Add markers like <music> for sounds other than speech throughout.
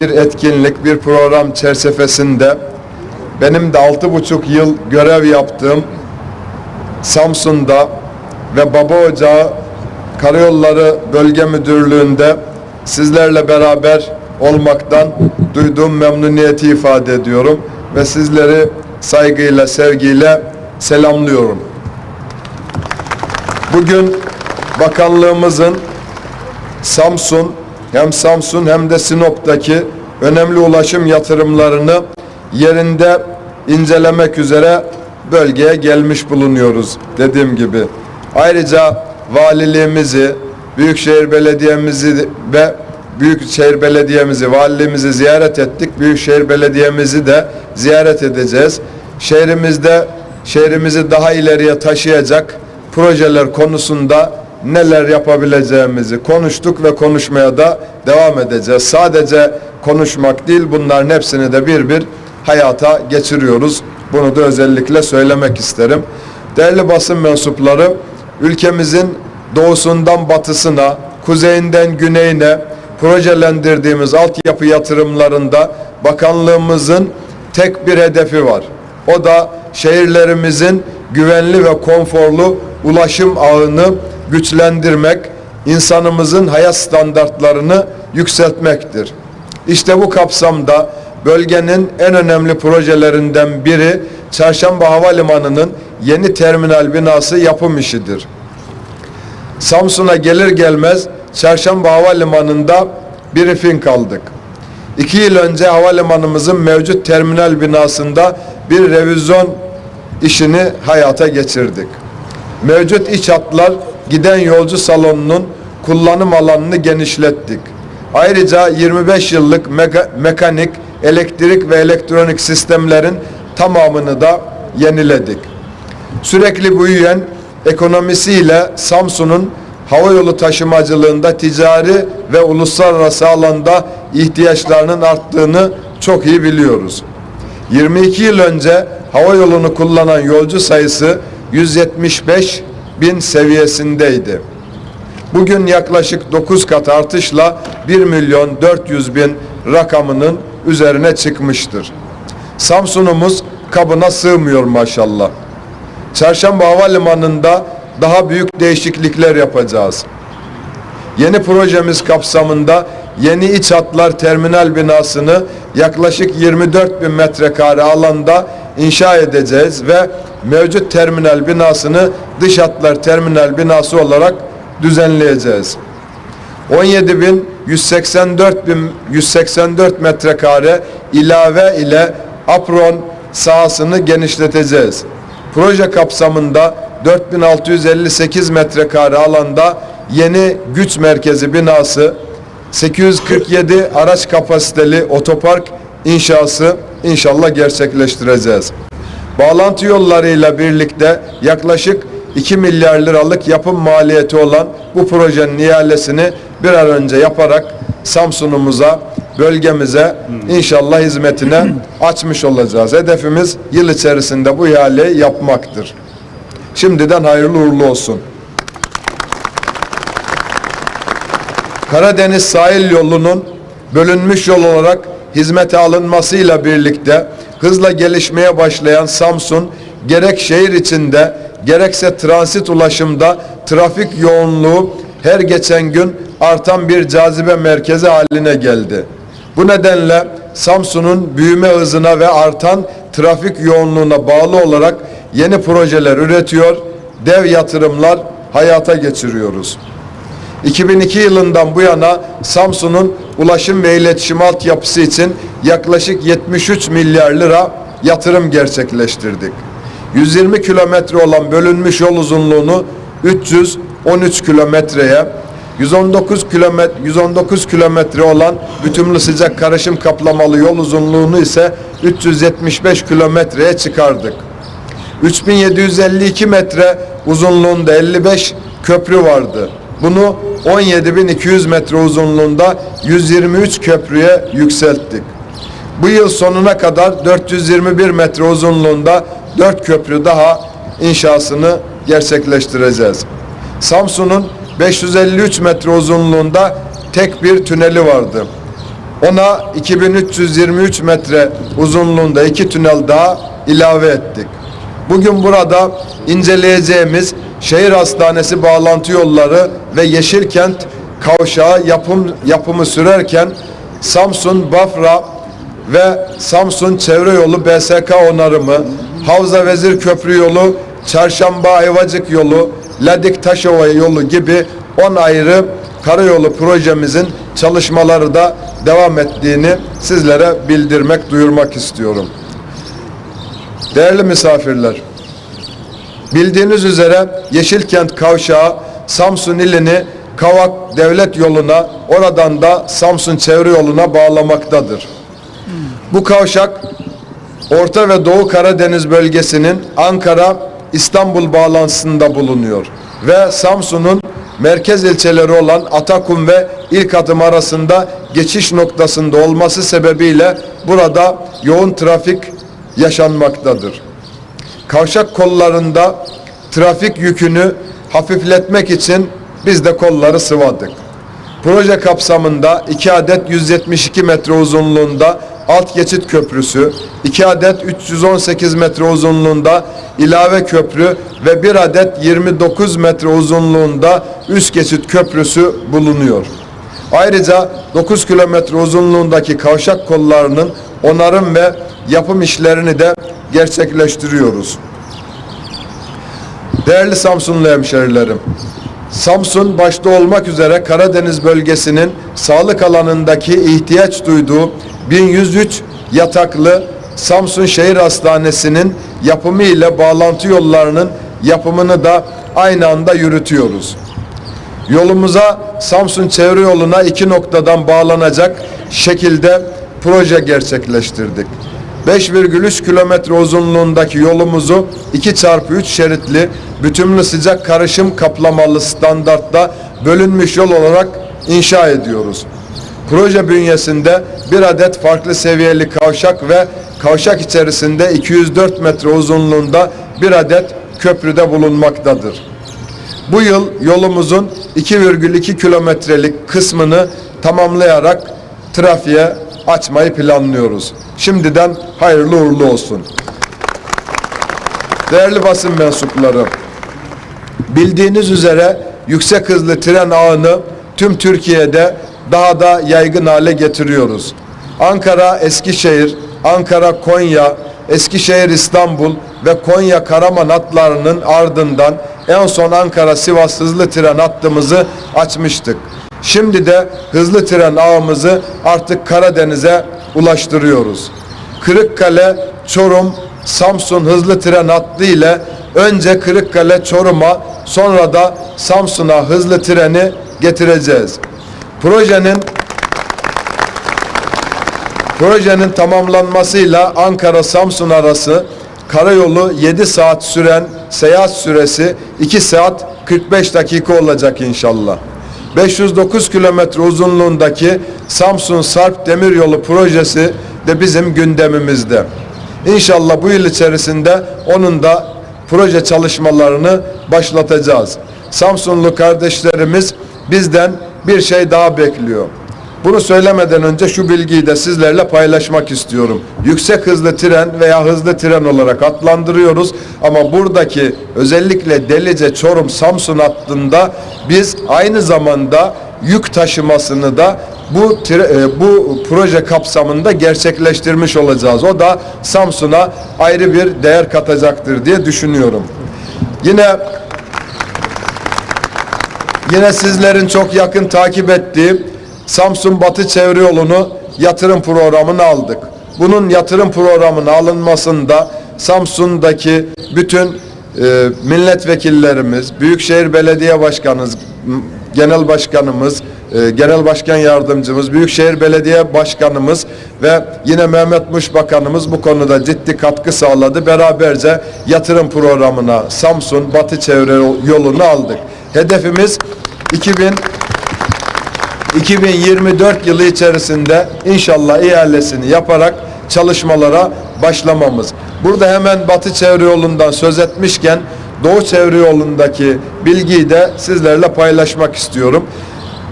bir etkinlik, bir program çerçevesinde benim de altı buçuk yıl görev yaptığım Samsun'da ve Baba Ocağı Karayolları Bölge Müdürlüğü'nde sizlerle beraber olmaktan duyduğum memnuniyeti ifade ediyorum ve sizleri saygıyla, sevgiyle selamlıyorum. Bugün bakanlığımızın Samsun hem Samsun hem de Sinop'taki önemli ulaşım yatırımlarını yerinde incelemek üzere bölgeye gelmiş bulunuyoruz dediğim gibi. Ayrıca valiliğimizi, Büyükşehir Belediye'mizi ve Büyükşehir Belediye'mizi, valiliğimizi ziyaret ettik. Büyükşehir Belediye'mizi de ziyaret edeceğiz. Şehrimizde şehrimizi daha ileriye taşıyacak projeler konusunda neler yapabileceğimizi konuştuk ve konuşmaya da devam edeceğiz. Sadece konuşmak değil bunların hepsini de bir bir hayata geçiriyoruz. Bunu da özellikle söylemek isterim. Değerli basın mensupları ülkemizin doğusundan batısına, kuzeyinden güneyine projelendirdiğimiz altyapı yatırımlarında bakanlığımızın tek bir hedefi var. O da şehirlerimizin güvenli ve konforlu ulaşım ağını güçlendirmek, insanımızın hayat standartlarını yükseltmektir. İşte bu kapsamda bölgenin en önemli projelerinden biri Çarşamba Havalimanı'nın yeni terminal binası yapım işidir. Samsun'a gelir gelmez Çarşamba Havalimanı'nda briefing aldık. İki yıl önce havalimanımızın mevcut terminal binasında bir revizyon işini hayata geçirdik. Mevcut iç hatlar giden yolcu salonunun kullanım alanını genişlettik. Ayrıca 25 yıllık meka- mekanik, elektrik ve elektronik sistemlerin tamamını da yeniledik. Sürekli büyüyen ekonomisiyle Samsun'un havayolu taşımacılığında ticari ve uluslararası alanda ihtiyaçlarının arttığını çok iyi biliyoruz. 22 yıl önce hava yolunu kullanan yolcu sayısı 175 bin seviyesindeydi. Bugün yaklaşık 9 kat artışla 1 milyon 400 bin rakamının üzerine çıkmıştır. Samsun'umuz kabına sığmıyor maşallah. Çarşamba Havalimanı'nda daha büyük değişiklikler yapacağız. Yeni projemiz kapsamında yeni iç hatlar terminal binasını yaklaşık 24 bin metrekare alanda inşa edeceğiz ve mevcut terminal binasını dış hatlar terminal binası olarak düzenleyeceğiz. 17 bin 184 bin 184 metrekare ilave ile apron sahasını genişleteceğiz. Proje kapsamında 4658 metrekare alanda yeni güç merkezi binası, 847 araç kapasiteli otopark inşası inşallah gerçekleştireceğiz. Bağlantı yollarıyla birlikte yaklaşık 2 milyar liralık yapım maliyeti olan bu projenin ihalesini bir an önce yaparak Samsun'umuza, bölgemize inşallah hizmetine <clears throat> açmış olacağız. Hedefimiz yıl içerisinde bu ihaleyi yapmaktır. Şimdiden hayırlı uğurlu olsun. Karadeniz sahil yolunun bölünmüş yol olarak hizmete alınmasıyla birlikte hızla gelişmeye başlayan Samsun gerek şehir içinde gerekse transit ulaşımda trafik yoğunluğu her geçen gün artan bir cazibe merkezi haline geldi. Bu nedenle Samsun'un büyüme hızına ve artan trafik yoğunluğuna bağlı olarak yeni projeler üretiyor, dev yatırımlar hayata geçiriyoruz. 2002 yılından bu yana Samsun'un ulaşım ve iletişim altyapısı için yaklaşık 73 milyar lira yatırım gerçekleştirdik. 120 kilometre olan bölünmüş yol uzunluğunu 313 kilometreye, 119 kilometre 119 kilometre olan bütünlü sıcak karışım kaplamalı yol uzunluğunu ise 375 kilometreye çıkardık. 3752 metre uzunluğunda 55 köprü vardı. Bunu 17.200 metre uzunluğunda 123 köprüye yükselttik. Bu yıl sonuna kadar 421 metre uzunluğunda 4 köprü daha inşasını gerçekleştireceğiz. Samsun'un 553 metre uzunluğunda tek bir tüneli vardı. Ona 2323 metre uzunluğunda iki tünel daha ilave ettik. Bugün burada inceleyeceğimiz şehir hastanesi bağlantı yolları ve Yeşilkent kavşağı yapım yapımı sürerken Samsun Bafra ve Samsun Çevre Yolu BSK onarımı, Havza Vezir Köprü yolu, Çarşamba Ayvacık yolu, Ladik Taşova yolu gibi 10 ayrı karayolu projemizin çalışmaları da devam ettiğini sizlere bildirmek, duyurmak istiyorum. Değerli misafirler, bildiğiniz üzere Yeşilkent Kavşağı Samsun ilini Kavak Devlet Yolu'na, oradan da Samsun Çevre Yolu'na bağlamaktadır. Bu kavşak Orta ve Doğu Karadeniz bölgesinin Ankara İstanbul bağlantısında bulunuyor ve Samsun'un merkez ilçeleri olan Atakum ve İlk Adım arasında geçiş noktasında olması sebebiyle burada yoğun trafik yaşanmaktadır. Kavşak kollarında trafik yükünü hafifletmek için biz de kolları sıvadık. Proje kapsamında 2 adet 172 metre uzunluğunda alt geçit köprüsü, 2 adet 318 metre uzunluğunda ilave köprü ve 1 adet 29 metre uzunluğunda üst geçit köprüsü bulunuyor. Ayrıca 9 kilometre uzunluğundaki kavşak kollarının onarım ve yapım işlerini de gerçekleştiriyoruz. Değerli Samsunlu hemşerilerim, Samsun başta olmak üzere Karadeniz bölgesinin sağlık alanındaki ihtiyaç duyduğu 1103 yataklı Samsun Şehir Hastanesi'nin yapımı ile bağlantı yollarının yapımını da aynı anda yürütüyoruz. Yolumuza Samsun Çevre Yolu'na iki noktadan bağlanacak şekilde proje gerçekleştirdik. 5,3 kilometre uzunluğundaki yolumuzu 2 çarpı 3 şeritli bütünlü sıcak karışım kaplamalı standartta bölünmüş yol olarak inşa ediyoruz. Proje bünyesinde bir adet farklı seviyeli kavşak ve kavşak içerisinde 204 metre uzunluğunda bir adet köprüde bulunmaktadır. Bu yıl yolumuzun 2,2 kilometrelik kısmını tamamlayarak trafiğe açmayı planlıyoruz. Şimdiden hayırlı uğurlu olsun. Değerli basın mensupları, bildiğiniz üzere yüksek hızlı tren ağını tüm Türkiye'de daha da yaygın hale getiriyoruz. Ankara, Eskişehir, Ankara, Konya, Eskişehir, İstanbul ve Konya Karaman hatlarının ardından en son Ankara Sivas hızlı tren hattımızı açmıştık. Şimdi de hızlı tren ağımızı artık Karadeniz'e ulaştırıyoruz. Kırıkkale, Çorum, Samsun hızlı tren hattı ile önce Kırıkkale, Çorum'a sonra da Samsun'a hızlı treni getireceğiz. Projenin Projenin tamamlanmasıyla Ankara-Samsun arası karayolu 7 saat süren seyahat süresi 2 saat 45 dakika olacak inşallah. 509 kilometre uzunluğundaki Samsun Sarp Demiryolu projesi de bizim gündemimizde. İnşallah bu yıl içerisinde onun da proje çalışmalarını başlatacağız. Samsunlu kardeşlerimiz bizden bir şey daha bekliyor. Bunu söylemeden önce şu bilgiyi de sizlerle paylaşmak istiyorum. Yüksek hızlı tren veya hızlı tren olarak adlandırıyoruz ama buradaki özellikle Delice, Çorum, Samsun hattında biz aynı zamanda yük taşımasını da bu e, bu proje kapsamında gerçekleştirmiş olacağız. O da Samsun'a ayrı bir değer katacaktır diye düşünüyorum. Yine Yine sizlerin çok yakın takip ettiği Samsun Batı Çevre Yolu'nu yatırım programına aldık. Bunun yatırım programına alınmasında Samsun'daki bütün e, milletvekillerimiz, Büyükşehir Belediye Başkanımız, Genel Başkanımız, e, Genel Başkan Yardımcımız, Büyükşehir Belediye Başkanımız ve yine Mehmet Muş Bakanımız bu konuda ciddi katkı sağladı. Beraberce yatırım programına Samsun Batı Çevre Yolu'nu aldık. Hedefimiz 2000 2024 yılı içerisinde inşallah ihalesini yaparak çalışmalara başlamamız. Burada hemen Batı Çevre Yolu'ndan söz etmişken Doğu Çevre Yolu'ndaki bilgiyi de sizlerle paylaşmak istiyorum.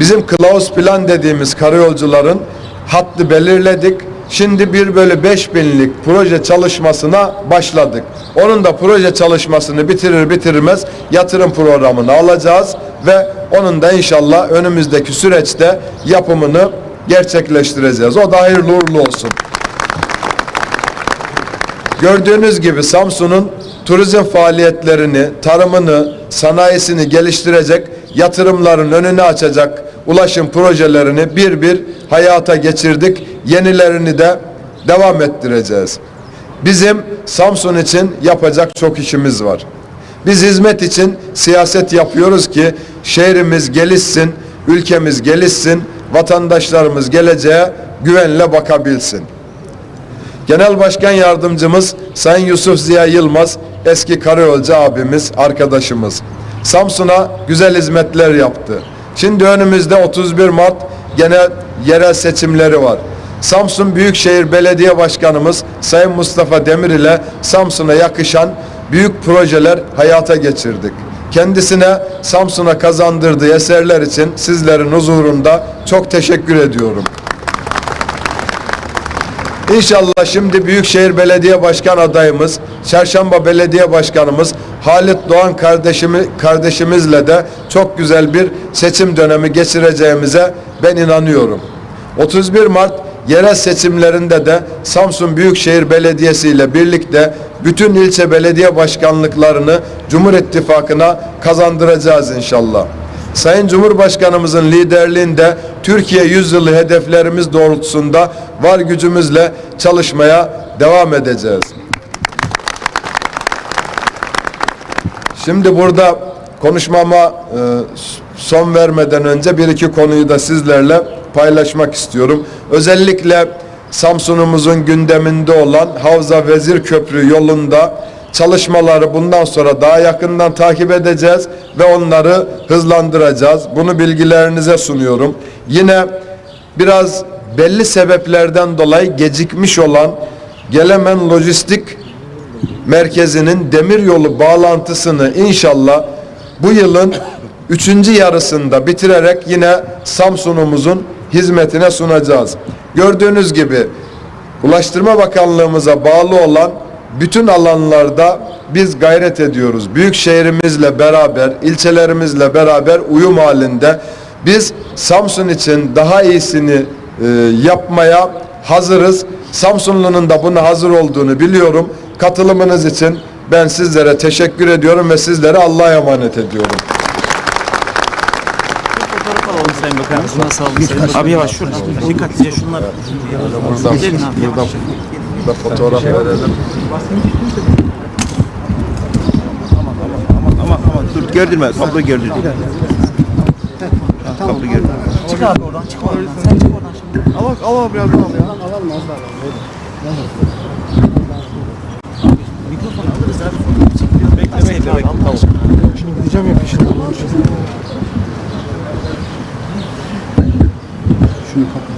Bizim Klaus Plan dediğimiz karayolcuların hattı belirledik. Şimdi 1 bölü 5 binlik proje çalışmasına başladık. Onun da proje çalışmasını bitirir bitirmez yatırım programını alacağız ve onun da inşallah önümüzdeki süreçte yapımını gerçekleştireceğiz. O da hayırlı uğurlu olsun. Gördüğünüz gibi Samsun'un turizm faaliyetlerini, tarımını, sanayisini geliştirecek, yatırımların önünü açacak ulaşım projelerini bir bir hayata geçirdik. Yenilerini de devam ettireceğiz. Bizim Samsun için yapacak çok işimiz var. Biz hizmet için siyaset yapıyoruz ki şehrimiz gelişsin, ülkemiz gelişsin, vatandaşlarımız geleceğe güvenle bakabilsin. Genel Başkan Yardımcımız Sayın Yusuf Ziya Yılmaz, eski Karayolcu abimiz, arkadaşımız. Samsun'a güzel hizmetler yaptı. Şimdi önümüzde 31 Mart genel yerel seçimleri var. Samsun Büyükşehir Belediye Başkanımız Sayın Mustafa Demir ile Samsun'a yakışan büyük projeler hayata geçirdik. Kendisine Samsun'a kazandırdığı eserler için sizlerin huzurunda çok teşekkür ediyorum. İnşallah şimdi Büyükşehir Belediye Başkan adayımız, Çarşamba Belediye Başkanımız Halit Doğan kardeşimi, kardeşimizle de çok güzel bir seçim dönemi geçireceğimize ben inanıyorum. 31 Mart yerel seçimlerinde de Samsun Büyükşehir Belediyesi ile birlikte bütün ilçe belediye başkanlıklarını Cumhur İttifakı'na kazandıracağız inşallah. Sayın Cumhurbaşkanımızın liderliğinde Türkiye yüzyılı hedeflerimiz doğrultusunda var gücümüzle çalışmaya devam edeceğiz. Şimdi burada konuşmama e, son vermeden önce bir iki konuyu da sizlerle paylaşmak istiyorum. Özellikle Samsun'umuzun gündeminde olan Havza Vezir Köprü yolunda çalışmaları bundan sonra daha yakından takip edeceğiz ve onları hızlandıracağız. Bunu bilgilerinize sunuyorum. Yine biraz belli sebeplerden dolayı gecikmiş olan Gelemen Lojistik merkezinin demiryolu bağlantısını inşallah bu yılın üçüncü yarısında bitirerek yine Samsun'umuzun hizmetine sunacağız. Gördüğünüz gibi Ulaştırma Bakanlığımıza bağlı olan bütün alanlarda biz gayret ediyoruz. Büyük şehrimizle beraber, ilçelerimizle beraber uyum halinde biz Samsun için daha iyisini e, yapmaya hazırız. Samsunlu'nun da buna hazır olduğunu biliyorum. Katılımınız için ben sizlere teşekkür ediyorum ve sizlere Allah'a emanet ediyorum. Alalım Sayın Bakanım. Buna sağ olun Sayın Bakanım. Abi yavaş şuradan. Dikkatlice şunlar. Buradan, Gidelim abi. buradan, burada fotoğraf verelim. Ama ama dur gerdirme. Kablo gerdir. Ha, Kablo gerdir. Çık abi oradan çık oradan. Sen çık oradan şimdi. Al al biraz al ya. Mikrofon alırız abi. Fotoğraf çekiliyor. Beklemeyin de bekle. Tamam. Şunu Okay.